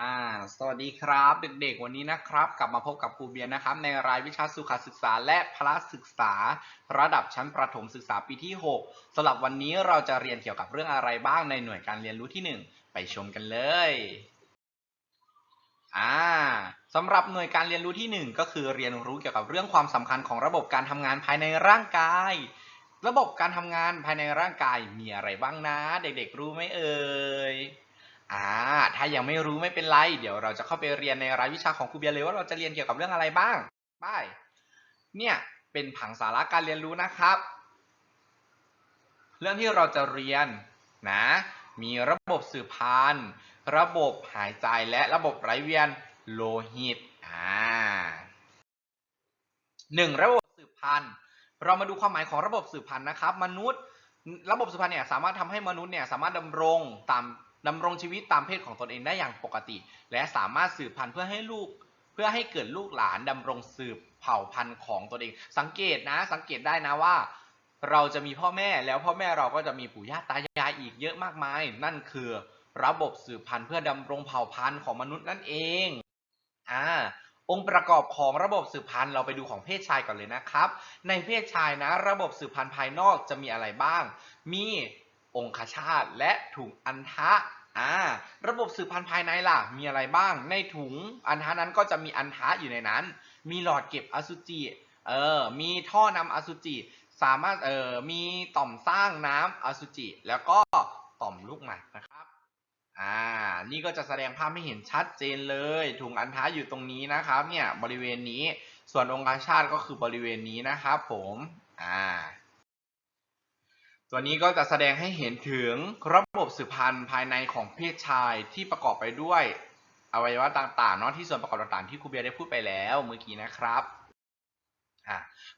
อ่าสวัสดีครับ เด็กๆ วันนี้นะครับ กลับมาพบกับครูเบียร์นะครับ ในรายวิชาสุขศึกษาและพละศึกษา ระดับชั้นประถมศึกษาปีที่ 6สำหรับวันนี้เราจะเรียนเกี่ยวกับเรื่องอะไรบ้างในหน่วยการเรียนรู้ที่ 1 ไปชมกันเลยอ่าสำหรับหน่วยการเรียนรู้ที่ 1 ก็คือเรียนรู้เกี่ยวกับเรื่องความสำคัญของระบบการทำงานภายในร่างกาย ระบบการทำงานภายในร่างกายมีอะไรบ้างนะ เด็กๆ รู้ไหมเอ่ย อ่า ถ้ายังไม่รู้ไม่เป็นไร เดี๋ยวเราจะเข้าไปเรียนในรายวิชาของครูเบียร์เลยว่าเราจะเรียนเกี่ยวกับเรื่องอะไรบ้างไปเนี่ยเป็นผังสาระการเรียนรู้นะครับ เรื่องที่เราจะเรียนนะ มีระบบสืบพันธุ์ ระบบหายใจและระบบไหลเวียนโลหิต อ่าหนึ่งระบบสืบพันธุ์ เรามาดูความหมายของระบบสืบพันธุ์นะครับ มนุษย์ ระบบสืบพันธุ์เนี่ยสามารถทำให้มนุษย์เนี่ยสามารถดำรงตาม ดำรงชีวิตตามเพศของตนเองได้อย่างปกติ และสามารถสืบพันธุ์เพื่อให้ลูก เพื่อให้เกิดลูกหลานดำรงสืบเผ่าพันธุ์ของตนเอง สังเกตนะ สังเกตได้นะว่า เราจะมีพ่อแม่แล้วพ่อแม่เราก็จะมีปู่ย่าตายายอีกเยอะมากมาย นั่นคือระบบสืบพันธุ์เพื่อดำรงเผ่าพันธุ์ของมนุษย์นั่นเองอ่าองค์ประกอบของระบบสืบพันธุ์เราไปดูของเพศชายก่อนเลยนะครับ ในเพศชายนะ ระบบสืบพันธุ์ภายนอกจะมีอะไรบ้าง มี องคชาตและถุงอัณฑะอ่าระบบสืบพันธุ์ภายในล่ะ มีอะไรบ้าง ในถุงอัณฑะนั้นก็จะมีอัณฑะอยู่ในนั้น มีหลอดเก็บอสุจิ เออ มีท่อนำอสุจิ สามารถ เออ มีต่อมสร้างน้ำอสุจิ แล้วก็ต่อมลูกหมากนะครับ อ่า นี่ก็จะแสดงภาพให้เห็นชัดเจนเลย ถุงอัณฑะอยู่ตรงนี้นะครับ เนี่ย บริเวณนี้ ส่วนองคชาตก็คือบริเวณนี้นะครับผม อ่า ตัวนี้ก็จะแสดงให้เห็นถึงระบบสืบพันธุ์ภายในของเพศชายที่ประกอบไปด้วยอวัยวะต่างๆเนาะที่ส่วนประกอบต่างๆที่ครูเบียร์ได้พูดไปแล้วเมื่อกี้นะครับ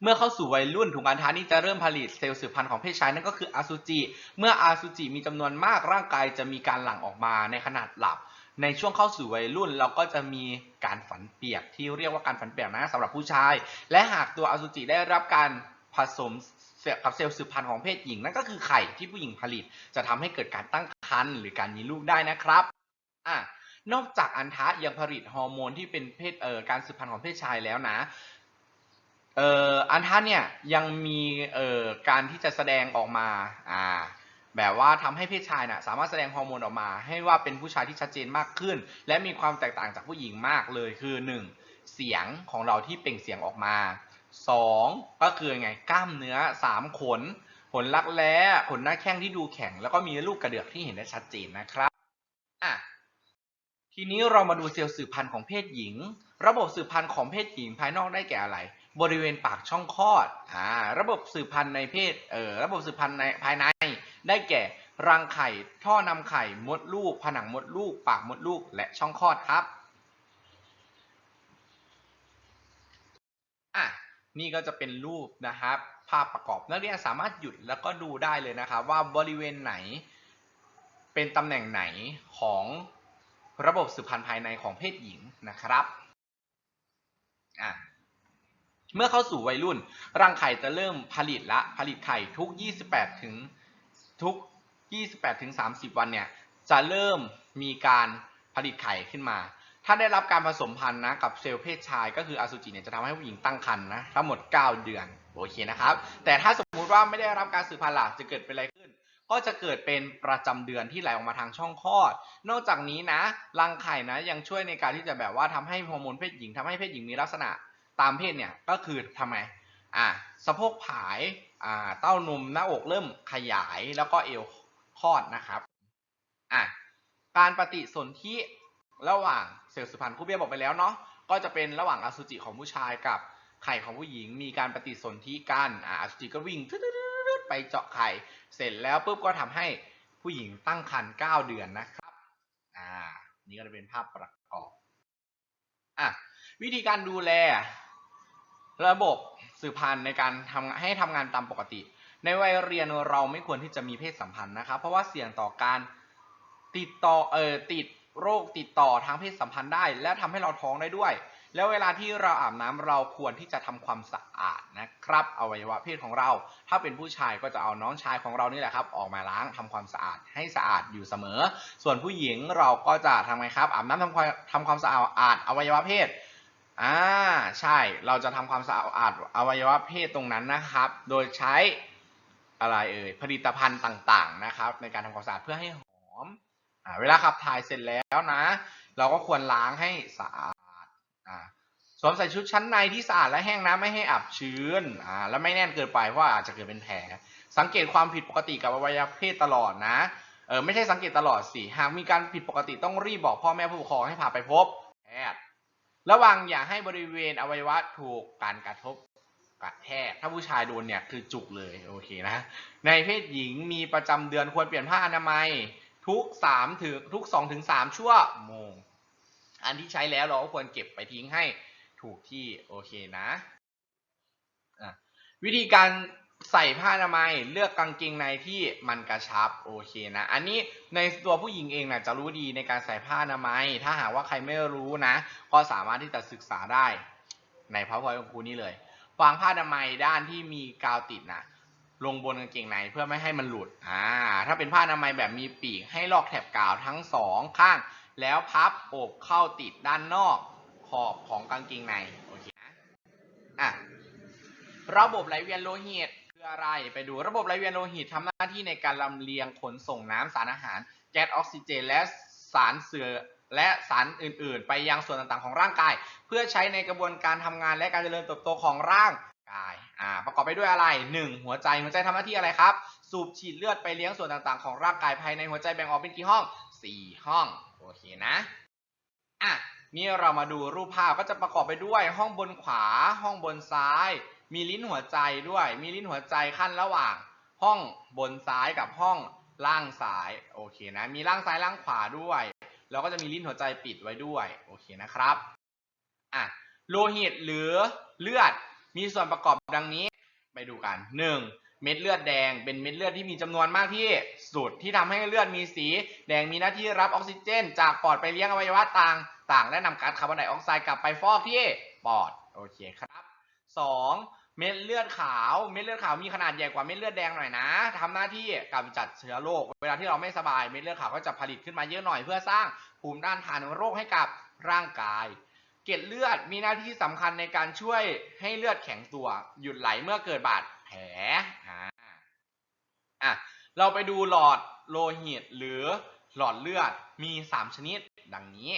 เมื่อเข้าสู่วัยรุ่นถุงอัณฑะนี่จะเริ่มผลิตเซลล์สืบพันธุ์ของเพศชายนั่นก็คืออสุจิ เมื่ออสุจิมีจำนวนมากร่างกายจะมีการหลั่งออกมาในขนาดหลับ ในช่วงเข้าสู่วัยรุ่นเราก็จะมีการฝันเปียกที่เรียกว่าการฝันเปียกนะสำหรับผู้ชาย และหากตัวอสุจิได้รับการผสม กับเซลล์สืบพันธุ์ของเพศหญิงนั่นก็คือไข่ที่ผู้หญิงผลิต จะทำให้เกิดการตั้งครรภ์หรือการมีลูกได้นะครับอะนอกจากอันทะยังผลิตฮอร์โมนที่เป็นเพศเอ่อการสืบพันธุ์ของเพศชายแล้วนะเอ่ออันท่าเนี่ยยังมีเอ่อการที่จะแสดงออกมาอ่าแบบว่าทำให้เพศชายน่ะสามารถแสดงฮอร์โมนออกมา ให้ว่าเป็นผู้ชายที่ชัดเจนมากขึ้น และมีความแตกต่างจากผู้หญิงมากเลยคือ 1. เสียงของเราที่เปล่งเสียงออกมา 2. ก็คือไงกล้ามเนื้อ 3 ขน ขนลักแร้ขนหน้าแข้งที่ดูแข็ง แล้วก็มีลูกกระเดือกที่เห็นได้ชัดเจนนะครับอะทีนี้เรามาดูเซลล์สืบพันธุ์ของเพศหญิง ระบบสืบพันธุ์ของเพศหญิงภายนอกได้แก่อะไร บริเวณปากช่องคลอดอ่าระบบสืบพันธุ์ในเพศเอ่อระบบสืบพันธุ์ในภายใน ได้แก่รังไข่ ท่อนำไข่ มดลูก ผนังมดลูก ปากมดลูก และช่องคลอดครับ อะ นี่ก็จะเป็นรูปนะครับ ภาพประกอบนักเรียนสามารถหยุดแล้วก็ดูได้เลยนะครับ ว่าบริเวณไหน เป็นตำแหน่งไหนของระบบสืบพันธุ์ภายในของเพศหญิงนะครับอะเมื่อเข้าสู่วัยรุ่น รังไข่จะเริ่มผลิตละผลิตไข่ทุก 28 ถึงทุก 28 ถึง 30 วันเนี่ยจะเริ่มมีการผลิตไข่ขึ้นมา ถ้าได้รับการผสมพันธุ์นะกับเซลล์เพศชาย ก็คืออสุจิเนี่ยจะทำให้ผู้หญิงตั้งครรภ์นะทั้งหมด 9 เดือนโอเคนะครับ แต่ถ้าสมมุติว่าไม่ได้รับการสืบพันธุ์ล่ะจะเกิดเป็นอะไรขึ้น ก็จะเกิดเป็นประจำเดือนที่ไหลออกมาทางช่องคลอด นอกจากนี้นะรังไข่นะยังช่วยในการที่จะแบบว่าทำให้ฮอร์โมนเพศหญิงทำให้เพศหญิงมีลักษณะตามเพศเนี่ยก็คือทำไมอ่าสะโพกผายอ่าเต้านมหน้าอกเริ่มขยายแล้วก็เอวคลอดนะครับอะการปฏิสนธิ ระหว่างเซลล์สืบพันธุ์ครูเบียบอกไปแล้วเนาะก็จะเป็นระหว่างอสุจิของผู้ชายกับไข่ของผู้หญิง มีการปฏิสนธิกันอ่าอสุจิก็วิ่งไปเจาะไข่เสร็จแล้วปุ๊บก็ทำให้ผู้หญิงตั้งครรภ์9เดือนนะครับอ่านี่ก็จะเป็นภาพประกอบอะวิธีการดูแล ระบบสืบพันธุ์ในการทำให้ทำงานตามปกติ ในวัยเรียนเราไม่ควรที่จะมีเพศสัมพันธ์นะครับ เพราะว่าเสี่ยงต่อการติดต่อเอ่อติด โรคติดต่อทางเพศสัมพันธ์ได้ และทำให้เราท้องได้ด้วย แล้วเวลาที่เราอาบน้ำเราควรที่จะทำความสะอาดนะครับอวัยวะเพศของเรา ถ้าเป็นผู้ชายก็จะเอาน้องชายของเรานี่แหละครับ ออกมาล้างทำความสะอาดให้สะอาดอยู่เสมอ ส่วนผู้หญิงเราก็จะทำไงครับอาบน้ำทำความทำความสะอาดอวัยวะเพศอ่าใช่เราจะทำความสะอาดอวัยวะเพศตรงนั้นนะครับ โดยใช้อะไรเอ่ยผลิตภัณฑ์ต่างๆนะครับ ในการทำความสะอาดเพื่อให้หอม เวลาขับถ่ายเสร็จแล้วนะ เราก็ควรล้างให้สะอาดอสวมใส่ชุดชั้นในที่สะอาดและแห้งนะไม่ให้อับชื้นอ่าและไม่แน่นเกินไปเพราะว่าอาจจะเกิดเป็นแผลสังเกตความผิดปกติกับอวัยวะเพศตลอดนะเออไม่ใช่สังเกตตลอดสิหากมีการผิดปกติต้องรีบบอกพ่อแม่ผู้ปกครองให้พาไปพบแพทย์ระวังอย่าให้บริเวณอวัยวะถูกการกระทบกระแทกถ้าผู้ชายโดนเนี่ยคือจุกเลยโอเคนะในเพศหญิงมีประจำเดือนควรเปลี่ยนผ้าอนามัย ทุกสามถึงทุกสองถึงสามชั่วโมง อันที่ใช้แล้วเราก็ควรเก็บไปทิ้งให้ถูกที่โอเคนะะวิธีการใส่ผ้าอนามัยเลือกกางเกงในที่มันกระชับโอเคนะ อันนี้ในตัวผู้หญิงเองนะจะรู้ดีในการใส่ผ้าอนามัย ถ้าหากว่าใครไม่รู้นะ ก็สามารถที่จะศึกษาได้ในพาวเวอร์ของครูนี้เลย วางผ้าอนามัยด้านที่มีกาวติดนะ ลงบนกางเกงในเพื่อไม่ให้มันหลุด อ่า ถ้าเป็นผ้าอนามัยแบบมีปีกให้ลอกแถบกาวทั้งสองข้าง แล้วพับอบเข้าติดด้านนอกขอบของกางเกงใน โอเคนะอะ ระบบไหลเวียนโลหิตคืออะไร ไปดูระบบไหลเวียนโลหิตทำหน้าที่ในการลำเลียงขนส่งน้ำสารอาหาร แก๊สออกซิเจนและสารเสื่อและสารอื่น ๆ ไปยังส่วนต่างๆของร่างกาย เพื่อใช้ในกระบวนการทำงานและการเจริญเติบโตของร่างกาย ประกอบไปด้วยอะไร 1. หัวใจหัวใจทำหน้าที่อะไรครับ สูบฉีดเลือดไปเลี้ยงส่วนต่างๆ ของร่างกายภายในหัวใจแบ่งออกเป็นกี่ห้อง 4 ห้อง โอเคนะอะนี่เรามาดูรูปภาพก็จะประกอบไปด้วยห้องบนขวา ห้องบนซ้าย มีลิ้นหัวใจด้วย มีลิ้นหัวใจขั้นระหว่าง ห้องบนซ้ายกับห้องล่างซ้ายโอเคนะ มีล่างซ้ายล่างขวาด้วยแล้วก็จะมีลิ้นหัวใจปิดไว้ด้วย โอเคนะครับ อะ โลหิตหรือเลือด มีส่วนประกอบดังนี้ ไปดูกัน 1. เม็ดเลือดแดง เป็นเม็ดเลือดที่มีจำนวนมากที่สุดที่ทำให้เลือดมีสี แดงมีหน้าที่รับออกซิเจน จากปอดไปเลี้ยงอวัยวะต่างต่างและนำก๊าซคาร์บอนไดออกไซด์กลับไปฟอกที่ปอด โอเคครับ 2. เม็ดเลือดขาว เม็ดเลือดขาวมีขนาดใหญ่กว่าเม็ดเลือดแดงหน่อยนะทำหน้าที่กำจัดเชื้อโรค เวลาที่เราไม่สบาย เม็ดเลือดขาวก็จะผลิตขึ้นมาเยอะหน่อยเพื่อสร้างภูมิต้านทานโรคให้กับร่างกาย เกล็ดเลือดมีหน้าที่สำคัญในการช่วยให้เลือดแข็งตัว หยุดไหลเมื่อเกิดบาดแผลอ่าอะเราไปดูหลอดโลหิตหรือหลอดเลือดมี 3 ชนิดดังนี้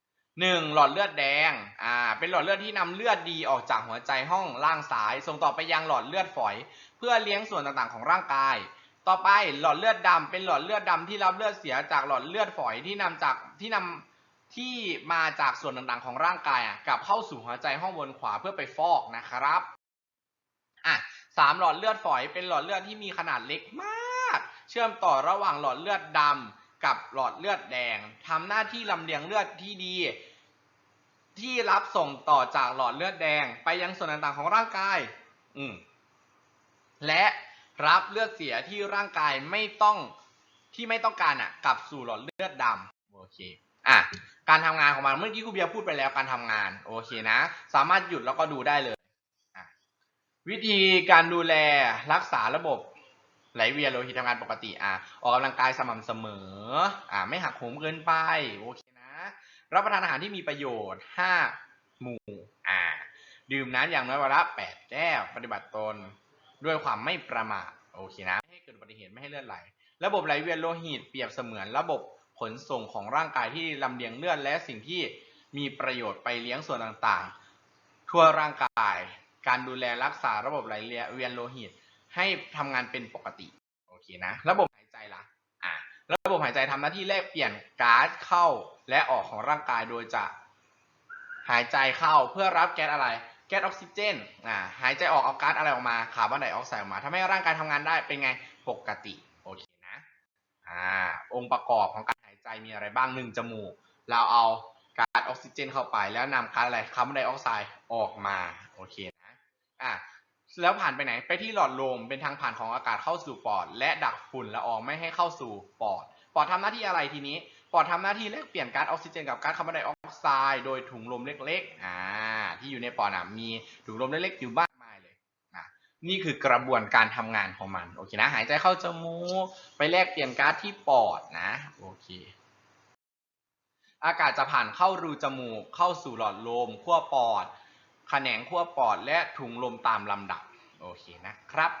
1. หลอดเลือดแดงอ่าเป็นหลอดเลือดที่นำเลือดดีออกจากหัวใจห้องล่างซ้าย ส่งต่อไปยังหลอดเลือดฝอย เพื่อเลี้ยงส่วนต่างๆของร่างกาย ต่อไปหลอดเลือดดำเป็นหลอดเลือดดำที่รับเลือดเสียจากหลอดเลือดฝอยที่นำจากที่นำ ที่มาจากส่วนต่างๆ ของร่างกายอะกลับเข้าสู่หัวใจห้องบนขวาเพื่อไปฟอกนะครับอะสามหลอดเลือดฝอยเป็นหลอดเลือดที่มีขนาดเล็กมาก เชื่อมต่อระหว่างหลอดเลือดดำกับหลอดเลือดแดงทำหน้าที่ลำเลียงเลือดที่ดี ที่รับส่งต่อจากหลอดเลือดแดง ไปยังส่วนต่างๆของร่างกาย อืมและรับเลือดเสียที่ร่างกายไม่ต้องที่ไม่ต้องการอะกลับสู่หลอดเลือดดำโอเคอะ การทำงานของมันเมื่อกี้ครูเบียร์พูดไปแล้วการทำงานโอเคนะ สามารถหยุดแล้วก็ดูได้เลย วิธีการดูแลรักษาระบบไหลเวียนโลหิตทำงานปกติอะออกกำลังกายสม่ำเสมออะไม่หักโหมเกินไปโอเคนะ รับประทานอาหารที่มีประโยชน์5หมู่อ่าดื่มน้ำอย่างน้อยวันละ8แก้วปฏิบัติตนด้วยความไม่ประมาทโอเคนะไม่ให้เกิดอุบัติเหตุไม่ให้เลือดไหล ระบบไหลเวียนโลหิตเปรียบเสมือนระบบ ขนส่งของร่างกายที่ลำเลียงเลือดและสิ่งที่มีประโยชน์ไปเลี้ยงส่วนต่างๆ ทั่วร่างกาย การดูแลรักษาระบบไหลเวียนโลหิต ให้ทำงานเป็นปกติ โอเคนะ ระบบหายใจล่ะ อ่า ระบบหายใจทำหน้าที่แลกเปลี่ยนก๊าซเข้าและออกของร่างกายโดยจะหายใจเข้าเพื่อรับแก๊สอะไร แก๊สออกซิเจน อ่า หายใจออกเอาก๊าซอะไรออกมา คาร์บอนไดออกไซด์ออกมาทำให้ร่างกายทำงานได้เป็นไง ปกติ โอเคนะ อ่า องค์ประกอบของการ ใจมีอะไรบ้างหนึ่งจมูก เราเอาก๊าซออกซิเจน เข้าไป แล้วนำก๊าซอะไรคาร์บอนไดออกไซด์ออกมาโอเคนะอ่าแล้วผ่านไปไหนไปที่หลอดลมเป็นทางผ่านของอากาศเข้าสู่ปอด และดักฝุ่นละอองไม่ให้เข้าสู่ปอด ปอดทำหน้าที่อะไรทีนี้ ปอดทำหน้าที่แลกเปลี่ยนก๊าซออกซิเจนกับก๊าซคาร์บอนไดออกไซด์โดยถุงลมเล็กๆอ่าที่อยู่ในปอดอะมีถุงลมเล็กๆอยู่มากมายเลย นี่คือกระบวนการทำงานของมัน โอเคนะ หายใจเข้าจมูก ไปแลกเปลี่ยนก๊าซที่ปอดนะ โอเค อากาศจะผ่านเข้ารูจมูก เข้าสู่หลอดลม ขั้วปอด แขนงขั้วปอด และถุงลมตามลำดับ โอเคนะครับ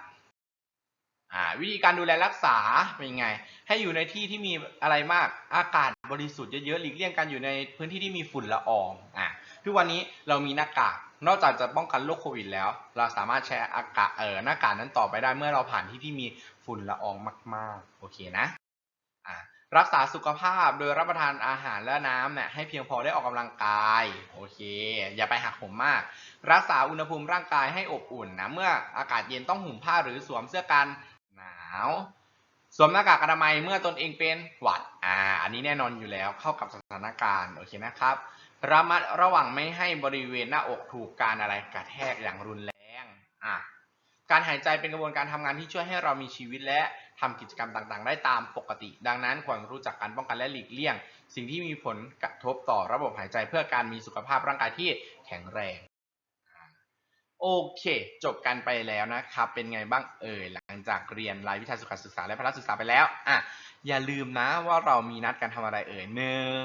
วิธีการดูแลรักษาเป็นไง ให้อยู่ในที่ที่มีอะไรมาก อากาศบริสุทธิ์เยอะๆ หลีกเลี่ยงการอยู่ในพื้นที่ที่มีฝุ่นละออง อ่าทุกวันนี้เรามีหน้ากาก นอกจากจะป้องกันโรคโควิดแล้ว เราสามารถใช้อากาศเออหน้ากากนั้นต่อไปได้เมื่อเราผ่านที่ที่มีฝุ่นละอองมาก ๆ โอเคนะอ่ารักษาสุขภาพโดยรับประทานอาหารและน้ำเนี่ยให้เพียงพอได้ออกกำลังกายโอเค อย่าไปหักโหมมาก รักษาอุณหภูมิร่างกายให้อบอุ่นนะเมื่ออากาศเย็นต้องห่มผ้าหรือสวมเสื้อกันหนาวสวมหน้ากากอนามัยเมื่อตนเองเป็นหวัดอ่าอันนี้แน่นอนอยู่แล้วเข้ากับสถานการณ์โอเคนะครับ ระมัดระวังไม่ให้บริเวณหน้าอกถูกการอะไรกระแทกอย่างรุนแรงอะการหายใจเป็นกระบวนการทำงานที่ช่วยให้เรามีชีวิตและทำกิจกรรมต่างๆ ได้ตามปกติ ดังนั้นควรรู้จักการป้องกันและหลีกเลี่ยง สิ่งที่มีผลกระทบต่อระบบหายใจเพื่อการมีสุขภาพร่างกายที่แข็งแรง โอเค จบกันไปแล้วนะครับ เป็นไงบ้างเอ่ยหลังจากเรียนรายวิชาสุขศึกษาและพละศึกษาไปแล้วอะอย่าลืมนะว่าเรามีนัดกันทำอะไรเอ่ยหนึ่ง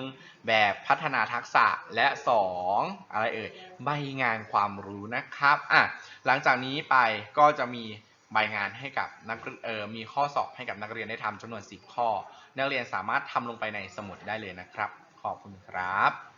แบบพัฒนาทักษะและสองอะไรเอ่ยใบงานความรู้นะครับอะหลังจากนี้ไปก็จะมีใบงานให้กับนักเออมีข้อสอบให้กับนักเรียนได้ทำจำนวน 10 ข้อ นักเรียนสามารถทำลงไปในสมุดได้เลยนะครับ ขอบคุณครับ